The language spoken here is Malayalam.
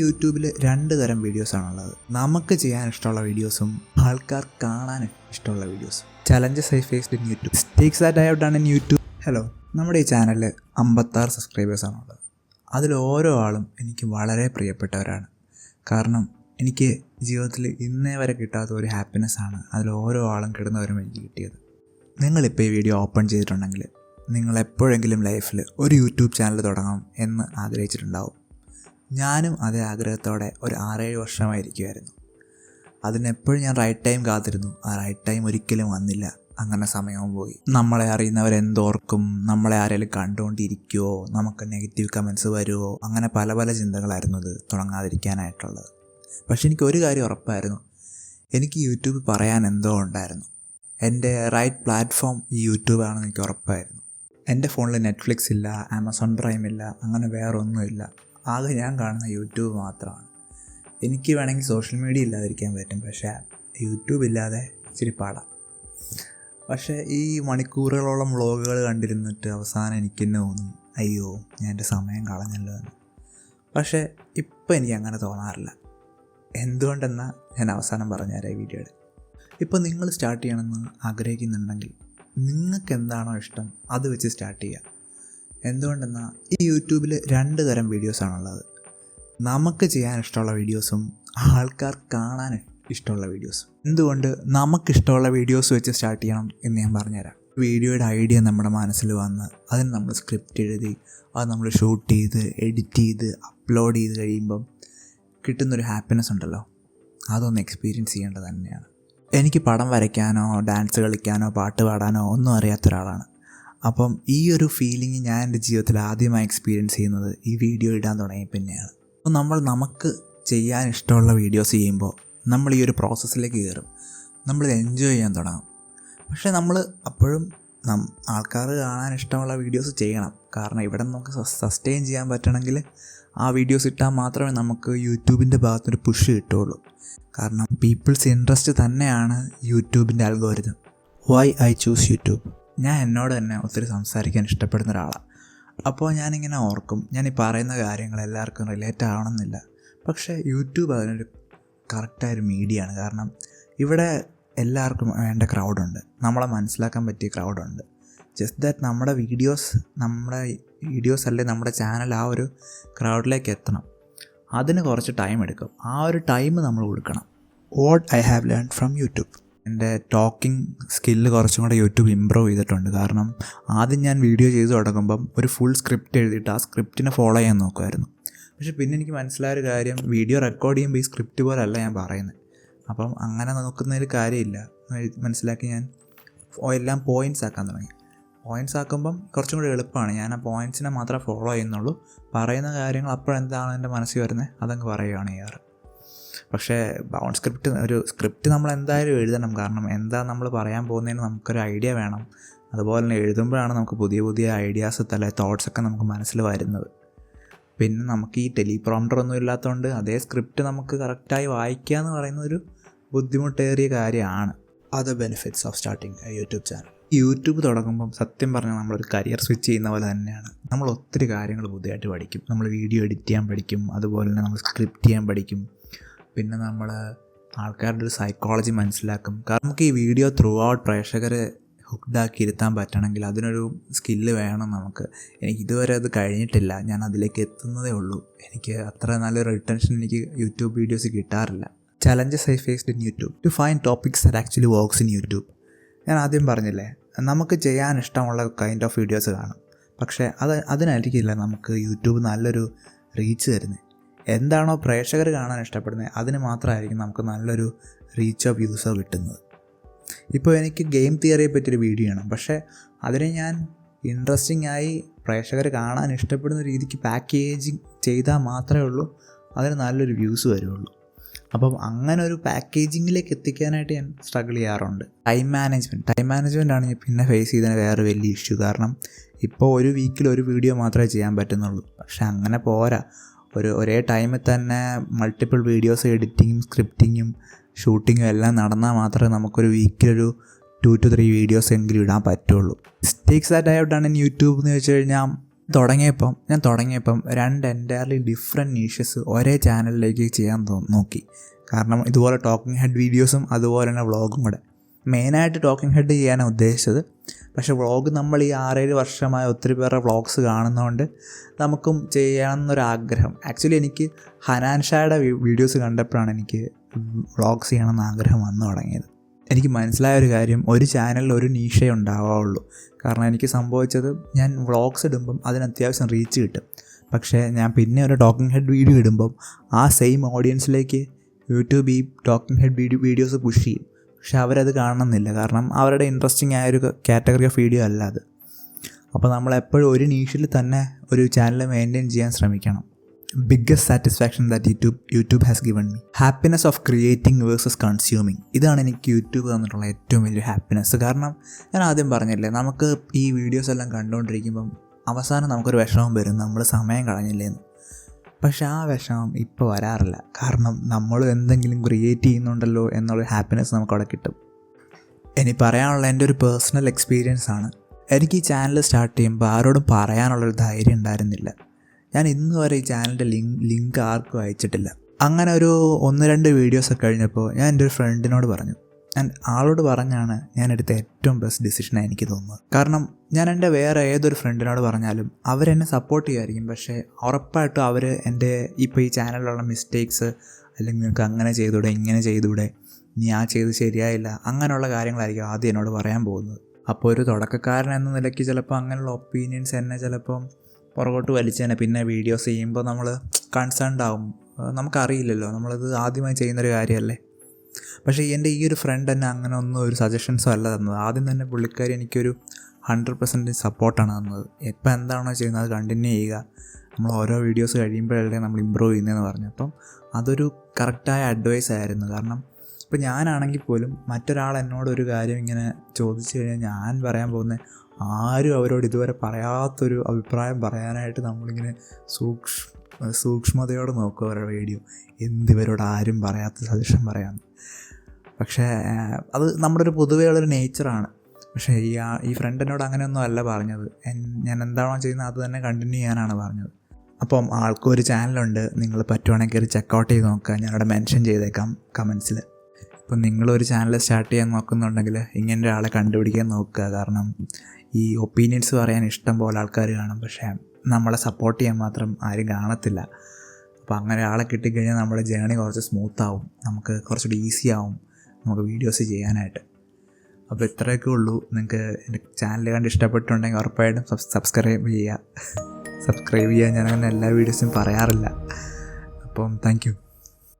യൂട്യൂബിൽ രണ്ട് തരം വീഡിയോസാണുള്ളത്. നമുക്ക് ചെയ്യാൻ ഇഷ്ടമുള്ള വീഡിയോസും ആൾക്കാർ കാണാൻ ഇഷ്ടമുള്ള വീഡിയോസും. Challenges I faced in YouTube stakes that I have done in YouTube hello നമ്മുടെ ഈ ചാനലിൽ അമ്പത്താറ് സബ്സ്ക്രൈബേഴ്സാണുള്ളത്. അതിൽ ഓരോ ആളും എനിക്ക് വളരെ പ്രിയപ്പെട്ടവരാണ്. കാരണം എനിക്ക് ജീവിതത്തിൽ ഇന്നേ വരെ കിട്ടാത്ത ഒരു ഹാപ്പിനെസ് ആണ് അതിൽ ഓരോ ആളും കിടന്നവരും എനിക്ക് കിട്ടിയത്. നിങ്ങളിപ്പോൾ ഈ വീഡിയോ ഓപ്പൺ ചെയ്തിട്ടുണ്ടെങ്കിൽ നിങ്ങൾ എപ്പോഴെങ്കിലും ലൈഫിൽ ഒരു യൂട്യൂബ് ചാനൽ തുടങ്ങണം എന്ന് ആഗ്രഹിച്ചിട്ടുണ്ടാവും. ഞാനും അതേ ആഗ്രഹത്തോടെ ഒരു ആറേഴ് വർഷമായിരിക്കുമായിരുന്നു അതിനെപ്പോഴും ഞാൻ റൈറ്റ് ടൈം കാത്തിരുന്നു. ആ റൈറ്റ് ടൈം ഒരിക്കലും വന്നില്ല. അങ്ങനെ സമയവും പോയി. നമ്മളെ അറിയുന്നവരെന്തോർക്കും? നമ്മളെ ആരെങ്കിലും കണ്ടുകൊണ്ടിരിക്കുമോ നമുക്ക് നെഗറ്റീവ് കമൻസ് വരുമോ അങ്ങനെ പല പല ചിന്തകളായിരുന്നു ഇത് തുടങ്ങാതിരിക്കാനായിട്ടുള്ളത്. പക്ഷെ എനിക്ക് ഒരു കാര്യം ഉറപ്പായിരുന്നു. എനിക്ക് യൂട്യൂബ് പറയാൻ എന്തോ ഉണ്ടായിരുന്നു. എന്റെ റൈറ്റ് പ്ലാറ്റ്ഫോം ഈ യൂട്യൂബാണെന്ന് എനിക്ക് ഉറപ്പായിരുന്നു. എന്റെ ഫോണിൽ നെറ്റ്ഫ്ലിക്സ് ഇല്ല ആമസോൺ പ്രൈം ഇല്ല അങ്ങനെ വേറെ ഒന്നുമില്ല ആകെ ഞാൻ കാണുന്ന യൂട്യൂബ് മാത്രമാണ്. എനിക്ക് വേണമെങ്കിൽ സോഷ്യൽ മീഡിയ ഇല്ലാതിരിക്കാൻ പറ്റും പക്ഷേ യൂട്യൂബ് ഇല്ലാതെ ഇച്ചിരി പാടാം. പക്ഷേ ഈ മണിക്കൂറുകളോളം വ്ളോഗുകൾ കണ്ടിരുന്നിട്ട് അവസാനം എനിക്ക് തന്നെ തോന്നും അയ്യോ ഞാൻ എന്റെ സമയം കളഞ്ഞല്ലോ എന്ന്. പക്ഷേ ഇപ്പം എനിക്ക് അങ്ങനെ തോന്നാറില്ല. എന്തുകൊണ്ടെന്നാൽ ഞാൻ അവസാനം പറഞ്ഞുതരാം ഈ വീഡിയോയുടെ. ഇപ്പോൾ നിങ്ങൾ സ്റ്റാർട്ട് ചെയ്യണമെന്ന് ആഗ്രഹിക്കുന്നുണ്ടെങ്കിൽ നിങ്ങൾക്ക് എന്താണോ ഇഷ്ടം അത് വെച്ച് സ്റ്റാർട്ട് ചെയ്യുക. എന്തുകൊണ്ടെന്നാൽ ഈ യൂട്യൂബിൽ രണ്ട് തരം വീഡിയോസാണുള്ളത്. നമുക്ക് ചെയ്യാൻ ഇഷ്ടമുള്ള വീഡിയോസും ആൾക്കാർ കാണാൻ ഇഷ്ടമുള്ള വീഡിയോസും. എന്തുകൊണ്ട് നമുക്കിഷ്ടമുള്ള വീഡിയോസ് വെച്ച് സ്റ്റാർട്ട് ചെയ്യണം എന്ന് ഞാൻ പറഞ്ഞുതരാം. വീഡിയോയുടെ ഐഡിയ നമ്മുടെ മനസ്സിൽ വന്ന് അതിന് നമ്മൾ സ്ക്രിപ്റ്റ് എഴുതി അത് നമ്മൾ ഷൂട്ട് ചെയ്ത് എഡിറ്റ് ചെയ്ത് അപ്ലോഡ് ചെയ്ത് കഴിയുമ്പം കിട്ടുന്നൊരു ഹാപ്പിനെസ് ഉണ്ടല്ലോ. അതൊന്ന് എക്സ്പീരിയൻസ് ചെയ്യേണ്ടത് തന്നെയാണ്. എനിക്ക് പടം വരയ്ക്കാനോ ഡാൻസ് കളിക്കാനോ പാട്ട് പാടാനോ ഒന്നും അറിയാത്ത ഒരാളാണ്. അപ്പം ഈ ഒരു ഫീലിംഗ് ഞാൻ എന്റെ ജീവിതത്തിൽ ആദ്യമായി എക്സ്പീരിയൻസ് ചെയ്യുന്നത് ഈ വീഡിയോ ഇടാൻ തുടങ്ങി പിന്നെയാണ്. അപ്പോൾ നമ്മൾ നമുക്ക് ചെയ്യാൻ ഇഷ്ടമുള്ള വീഡിയോസ് ചെയ്യുമ്പോൾ നമ്മൾ ഈ ഒരു പ്രോസസ്സിലേക്ക് കയറും. നമ്മൾ എൻജോയ് ചെയ്യാൻ തുടങ്ങും. പക്ഷേ നമ്മൾ അപ്പോഴും നം ആൾക്കാർ കാണാൻ ഇഷ്ടമുള്ള വീഡിയോസ് ചെയ്യണം. കാരണം ഇവിടെ നമുക്ക് സസ്റ്റെയിൻ ചെയ്യാൻ പറ്റണമെങ്കിൽ ആ വീഡിയോസ് ഇട്ടാൽ മാത്രമേ നമുക്ക് യൂട്യൂബിന്റെ ഭാഗത്തൊരു പുഷ് കിട്ടുള്ളൂ കാരണം പീപ്പിൾസ് ഇൻട്രസ്റ്റ് തന്നെയാണ് യൂട്യൂബിന്റെ algorithm why I choose YouTube ഞാൻ എന്നോട് തന്നെ ഒത്തിരി സംസാരിക്കാൻ ഇഷ്ടപ്പെടുന്ന ഒരാളാണ് അപ്പോൾ ഞാനിങ്ങനെ ഓർക്കും ഞാൻ ഈ പറയുന്ന കാര്യങ്ങൾ എല്ലാവർക്കും റിലേറ്റ് ആവണമെന്നില്ല. പക്ഷേ യൂട്യൂബ് അതിനൊരു കറക്റ്റായൊരു മീഡിയ ആണ് കാരണം ഇവിടെ എല്ലാവർക്കും വേണ്ട ക്രൗഡുണ്ട് നമ്മളെ മനസ്സിലാക്കാൻ പറ്റിയ ക്രൗഡുണ്ട് ജസ്റ്റ് ദാറ്റ് നമ്മുടെ വീഡിയോസ് നമ്മുടെ വീഡിയോസ് അല്ലെങ്കിൽ നമ്മുടെ ചാനൽ ആ ഒരു ക്രൗഡിലേക്ക് എത്തണം. അതിന് കുറച്ച് ടൈം എടുക്കും. ആ ഒരു ടൈം നമ്മൾ കൊടുക്കണം. What I have learn from YouTube എന്റെ ടോക്കിംഗ് സ്കില്ല് കുറച്ചും കൂടെ യൂട്യൂബ് ഇമ്പ്രൂവ് ചെയ്തിട്ടുണ്ട്. കാരണം ആദ്യം ഞാൻ വീഡിയോ ചെയ്ത് തുടങ്ങുമ്പം ഒരു ഫുൾ സ്ക്രിപ്റ്റ് എഴുതിയിട്ട് ആ സ്ക്രിപ്റ്റിനെ ഫോളോ ചെയ്യാൻ നോക്കുമായിരുന്നു. പക്ഷെ പിന്നെ എനിക്ക് മനസ്സിലായ ഒരു കാര്യം വീഡിയോ റെക്കോർഡ് ചെയ്യുമ്പോൾ ഈ സ്ക്രിപ്റ്റ് പോലല്ല ഞാൻ പറയുന്നത്. അപ്പം അങ്ങനെ നോക്കുന്നതിൽ കാര്യമില്ല. മനസ്സിലാക്കി ഞാൻ എല്ലാം പോയിന്റ്സ് ആക്കാൻ തുടങ്ങി. പോയിന്റ്സ് ആക്കുമ്പം കുറച്ചും കൂടി എളുപ്പമാണ്. ഞാൻ ആ പോയിന്റ്സിനെ മാത്രമേ ഫോളോ ചെയ്യുന്നുള്ളൂ. പറയുന്ന കാര്യങ്ങൾ അപ്പോഴെന്താണ് എന്റെ മനസ്സിൽ വരുന്നത്? അതങ്ങ് പറയുകയാണ് ചെയ്യാറ് പക്ഷേ ബൗൺ സ്ക്രിപ്റ്റ് ഒരു സ്ക്രിപ്റ്റ് നമ്മൾ എന്തായാലും എഴുതണം. കാരണം എന്താ നമ്മൾ പറയാൻ പോകുന്നതിന് നമുക്കൊരു ഐഡിയ വേണം. അതുപോലെ തന്നെ എഴുതുമ്പോഴാണ് നമുക്ക് പുതിയ പുതിയ ഐഡിയാസ് തല തോട്ട്സൊക്കെ നമുക്ക് മനസ്സിൽ വരുന്നത്. പിന്നെ നമുക്ക് ഈ ടെലിപ്രോംഡർ ഒന്നും ഇല്ലാത്തതുകൊണ്ട് അതേ സ്ക്രിപ്റ്റ് നമുക്ക് കറക്റ്റായി വായിക്കുക എന്ന് പറയുന്ന ഒരു ബുദ്ധിമുട്ടേറിയ കാര്യമാണ്. Other benefits of starting YouTube channel YouTube തുടങ്ങുമ്പം സത്യം പറഞ്ഞാൽ നമ്മളൊരു കരിയർ സ്വിച്ച് ചെയ്യുന്ന പോലെ തന്നെയാണ്. നമ്മൾ ഒത്തിരി കാര്യങ്ങൾ പുതിയതായിട്ട് പഠിക്കും. നമ്മൾ വീഡിയോ എഡിറ്റ് ചെയ്യാൻ പഠിക്കും. അതുപോലെ തന്നെ നമ്മൾ സ്ക്രിപ്റ്റ് ചെയ്യാൻ പഠിക്കും. പിന്നെ നമ്മൾ ആൾക്കാരുടെ ഒരു സൈക്കോളജി മനസ്സിലാക്കും. കാരണം നമുക്ക് ഈ വീഡിയോ ത്രൂ ഔട്ട് പ്രേക്ഷകരെ ഹുക്ഡാക്കി ഇരുത്താൻ പറ്റണമെങ്കിൽ അതിനൊരു സ്കില്ല് വേണം നമുക്ക്. എനിക്ക് ഇതുവരെ അത് കഴിഞ്ഞിട്ടില്ല. ഞാൻ അതിലേക്ക് എത്തുന്നതേ ഉള്ളൂ. എനിക്ക് അത്ര നല്ലൊരു റിട്ടൻഷൻ എനിക്ക് യൂട്യൂബ് വീഡിയോസ് കിട്ടാറില്ല. Challenges I faced in YouTube to find topics that actually works in YouTube ഞാൻ ആദ്യം പറഞ്ഞില്ലേ നമുക്ക് ചെയ്യാൻ ഇഷ്ടമുള്ള കൈൻഡ് ഓഫ് വീഡിയോസ് കാണും. പക്ഷേ അത് അതിനായിരിക്കില്ല നമുക്ക് യൂട്യൂബ് നല്ലൊരു റീച്ച് തരുന്നത് എന്താണോ പ്രേക്ഷകർ കാണാൻ ഇഷ്ടപ്പെടുന്നത് അതിന് മാത്രമായിരിക്കും നമുക്ക് നല്ലൊരു റീച്ച് വ്യൂസോ കിട്ടുന്നത്. ഇപ്പോൾ എനിക്ക് ഗെയിം തിയറിയെ പറ്റിയൊരു വീഡിയോ ആണ് പക്ഷേ അതിനെ ഞാൻ ഇൻട്രസ്റ്റിംഗ് ആയി പ്രേക്ഷകർ കാണാൻ ഇഷ്ടപ്പെടുന്ന രീതിക്ക് പാക്കേജിങ് ചെയ്താൽ മാത്രമേ ഉള്ളൂ. അതിന് നല്ലൊരു വ്യൂസ് വരുള്ളൂ. അപ്പം അങ്ങനെ ഒരു പാക്കേജിങ്ങിലേക്ക് എത്തിക്കാനായിട്ട് ഞാൻ സ്ട്രഗിൾ ചെയ്യാറുണ്ട്. ടൈം മാനേജ്മെന്റ് ടൈം മാനേജ്മെന്റ് ആണ് പിന്നെ ഫേസ് ചെയ്തതിന് വേറെ വലിയ ഇഷ്യൂ കാരണം ഇപ്പോൾ ഒരു വീക്കിൽ ഒരു വീഡിയോ മാത്രമേ ചെയ്യാൻ പറ്റുന്നുള്ളൂ. പക്ഷെ അങ്ങനെ പോരാ. ഒരു ഒരേ ടൈമിൽ തന്നെ മൾട്ടിപ്പിൾ വീഡിയോസ് എഡിറ്റിങ്ങും സ്ക്രിപ്റ്റിങ്ങും ഷൂട്ടിങ്ങും എല്ലാം നടന്നാൽ മാത്രമേ നമുക്കൊരു വീക്കിലൊരു ടു ടു ത്രീ വീഡിയോസ് എങ്കിലും ഇടാൻ പറ്റുള്ളൂ. മിസ്റ്റേക്സ് ഹവ് ഡൺ യൂട്യൂബ് എന്ന് വെച്ച് കഴിഞ്ഞാൽ തുടങ്ങിയപ്പം ഞാൻ തുടങ്ങിയപ്പം രണ്ട് എന്റയർലി ഡിഫറെന്റ് നീഷസ് ഒരേ ചാനലിലേക്ക് ചെയ്യാൻ നോക്കി. കാരണം ഇതുപോലെ ടോക്കിംഗ് ഹെഡ് വീഡിയോസും അതുപോലെ തന്നെ വ്ളോഗും കൂടെ. മെയിനായിട്ട് ടോക്കിംഗ് ഹെഡ് ചെയ്യാനാണ് ഉദ്ദേശിച്ചത്. പക്ഷേ വ്ളോഗ് നമ്മൾ ഈ ആറേഴ് വർഷമായ ഒത്തിരി പേരുടെ വ്ളോഗ്സ് കാണുന്നതുകൊണ്ട് നമുക്കും ചെയ്യണമെന്നൊരാഗ്രഹം. ആക്ച്വലി എനിക്ക് ഹനാൻ ഷായുടെ വീഡിയോസ് കണ്ടപ്പോഴാണ് എനിക്ക് വ്ളോഗ്സ് ചെയ്യണമെന്ന് ആഗ്രഹം വന്നു തുടങ്ങിയത്. എനിക്ക് മനസ്സിലായ ഒരു കാര്യം ഒരു ചാനലിൽ ഒരു നീഷേ ഉണ്ടാവുള്ളൂ കാരണം എനിക്ക് സംഭവിച്ചത് ഞാൻ വ്ളോഗ്സ് ഇടുമ്പം അതിന് അത്യാവശ്യം റീച്ച് കിട്ടും. പക്ഷേ ഞാൻ പിന്നെ ഒരു ടോക്കിംഗ് ഹെഡ് വീഡിയോ ഇടുമ്പം ആ സെയിം ഓഡിയൻസിലേക്ക് യൂട്യൂബ് ഈ talking head video videos push ചെയ്യും. പക്ഷെ അവരത് കാണണമെന്നില്ല കാരണം അവരുടെ ഇൻട്രസ്റ്റിംഗ് ആയ ഒരു കാറ്റഗറി ഓഫ് വീഡിയോ അല്ല അത്. അപ്പോൾ നമ്മൾ എപ്പോഴും ഒരു നീഷിൽ തന്നെ ഒരു ചാനൽ മെയിന്റെയിൻ ചെയ്യാൻ ശ്രമിക്കണം. Biggest satisfaction that YouTube YouTube has given me happiness of creating versus consuming ഇതാണ് എനിക്ക് യൂട്യൂബ് തന്നിട്ടുള്ള ഏറ്റവും വലിയ ഹാപ്പിനെസ് കാരണം ഞാൻ ആദ്യം പറഞ്ഞില്ലേ നമുക്ക് ഈ വീഡിയോസ് എല്ലാം കണ്ടുകൊണ്ടിരിക്കുമ്പം അവസാനം നമുക്കൊരു വിഷമം വരും. നമ്മൾ സമയം കളഞ്ഞില്ലേന്ന്. പക്ഷെ ആ വിഷമം ഇപ്പോൾ വരാറില്ല. കാരണം നമ്മൾ എന്തെങ്കിലും ക്രിയേറ്റ് ചെയ്യുന്നുണ്ടല്ലോ എന്നുള്ള ഹാപ്പിനെസ് നമുക്കവിടെ കിട്ടും. ഇനി പറയാനുള്ള എന്റെ ഒരു പേഴ്സണൽ എക്സ്പീരിയൻസ് ആണ്. എനിക്ക് ഈ ചാനൽ സ്റ്റാർട്ട് ചെയ്യുമ്പോൾ ആരോടും പറയാനുള്ളൊരു ധൈര്യം ഉണ്ടായിരുന്നില്ല. ഞാൻ ഇന്ന് വരെ ഈ ചാനലിന്റെ ലിങ്ക് ലിങ്ക് ആർക്കും അയച്ചിട്ടില്ല. അങ്ങനെ ഒരു ഒന്ന് രണ്ട് വീഡിയോസ് കഴിഞ്ഞപ്പോൾ ഞാൻ എന്റെ ഒരു ഫ്രണ്ടിനോട് പറഞ്ഞു. ഞാൻ ആളോട് പറഞ്ഞാണ് ഞാൻ എടുത്ത ഏറ്റവും ബെസ്റ്റ് ഡിസിഷനാണ് എനിക്ക് തോന്നുന്നത്. കാരണം ഞാൻ എന്റെ വേറെ ഏതൊരു ഫ്രണ്ടിനോട് പറഞ്ഞാലും അവരെന്നെ സപ്പോർട്ട് ചെയ്യുമായിരിക്കും പക്ഷേ ഉറപ്പായിട്ടും അവർ എന്റെ ഇപ്പോൾ ഈ ചാനലിലുള്ള മിസ്റ്റേക്സ് അല്ലെങ്കിൽ നിങ്ങൾക്ക് അങ്ങനെ ചെയ്തൂടെ ഇങ്ങനെ ചെയ്തൂടെ നീ ആ ചെയ്ത് ശരിയായില്ല അങ്ങനെയുള്ള കാര്യങ്ങളായിരിക്കും ആദ്യം എന്നോട് പറയാൻ പോകുന്നത്. അപ്പോൾ ഒരു തുടക്കക്കാരൻ എന്ന നിലയ്ക്ക് ചിലപ്പോൾ അങ്ങനെയുള്ള ഒപ്പീനിയൻസ് എന്നെ ചിലപ്പം പുറകോട്ട് വലിച്ചേനെ പിന്നെ വീഡിയോസ് ചെയ്യുമ്പോൾ നമ്മൾ കൺസേൺഡ് ആവും. നമുക്കറിയില്ലല്ലോ നമ്മളത് ആദ്യമായി ചെയ്യുന്നൊരു കാര്യമല്ലേ? പക്ഷേ എന്റെ ഈ ഒരു ഫ്രണ്ട് തന്നെ അങ്ങനെ ഒന്നും ഒരു സജഷൻസോ അല്ല തന്നത്. ആദ്യം തന്നെ പുള്ളിക്കാരി എനിക്കൊരു ഹൺഡ്രഡ് പെർസെന്റേജ് സപ്പോർട്ടാണ് തന്നത്. എപ്പോൾ എന്താണോ ചെയ്യുന്നത് അത് കണ്ടിന്യൂ ചെയ്യുക. നമ്മൾ ഓരോ വീഡിയോസ് കഴിയുമ്പോഴല്ലേ നമ്മൾ ഇമ്പ്രൂവ് ചെയ്യുന്നതെന്ന് പറഞ്ഞു. അപ്പം അതൊരു കറക്റ്റായ അഡ്വൈസ് ആയിരുന്നു. കാരണം ഇപ്പോൾ ഞാനാണെങ്കിൽ പോലും മറ്റൊരാൾ എന്നോട് ഒരു കാര്യം ഇങ്ങനെ ചോദിച്ചു കഴിഞ്ഞാൽ ഞാൻ പറയാൻ പോകുന്നത് ആരും അവരോട് ഇതുവരെ പറയാത്തൊരു അഭിപ്രായം പറയാനായിട്ട് നമ്മളിങ്ങനെ സൂക്ഷ് സൂക്ഷ്മതയോടെ നോക്കുക അവരുടെ വീഡിയോ. എന്തിവരോട് ആരും പറയാത്ത സജഷൻ പറയാമെന്ന് പക്ഷേ അത് നമ്മുടെ ഒരു പൊതുവേ ഉള്ളൊരു നേച്ചറാണ് പക്ഷേ ഈ ആ- ഈ ഫ്രണ്ട് എന്നോട് അങ്ങനെയൊന്നും അല്ല പറഞ്ഞത്. ഞാൻ എന്താണോ ചെയ്യുന്നത് അത് തന്നെ കണ്ടിന്യൂ ചെയ്യാനാണ് പറഞ്ഞത്. അപ്പം ആൾക്കും ഒരു ചാനലുണ്ട് നിങ്ങൾ പറ്റുവാണെങ്കിൽ ഒരു ചെക്കൗട്ട് ചെയ്ത് നോക്കുക. ഞാനവിടെ മെൻഷൻ ചെയ്തേക്കാം കമൻസിൽ ഇപ്പം നിങ്ങളൊരു ചാനൽ സ്റ്റാർട്ട് ചെയ്യാൻ നോക്കുന്നുണ്ടെങ്കിൽ ഇങ്ങനെ ഒരാളെ കണ്ടുപിടിക്കാൻ നോക്കുക. കാരണം ഈ ഒപ്പീനിയൻസ് പറയാൻ ഇഷ്ടം പോലെ ആൾക്കാർ കാണും. പക്ഷേ നമ്മളെ സപ്പോർട്ട് ചെയ്യാൻ മാത്രം ആരും കാണത്തില്ല. അപ്പോൾ അങ്ങനെ ആളെ കിട്ടിക്കഴിഞ്ഞാൽ നമ്മുടെ ജേണി കുറച്ച് സ്മൂത്ത് ആവും. നമുക്ക് കുറച്ചുകൂടി ഈസി ആവും നമുക്ക് വീഡിയോസ് ചെയ്യാനായിട്ട്. അപ്പോൾ ഇത്രയൊക്കെ ഉള്ളൂ. നിങ്ങൾക്ക് എന്റെ ചാനൽ കണ്ട് ഇഷ്ടപ്പെട്ടുണ്ടെങ്കിൽ ഉറപ്പായിട്ടും സബ് സബ്സ്ക്രൈബ് ചെയ്യുക. സബ്സ്ക്രൈബ് ചെയ്യാൻ ഞാനങ്ങനെ എല്ലാ വീഡിയോസും പറയാറില്ല. അപ്പം താങ്ക്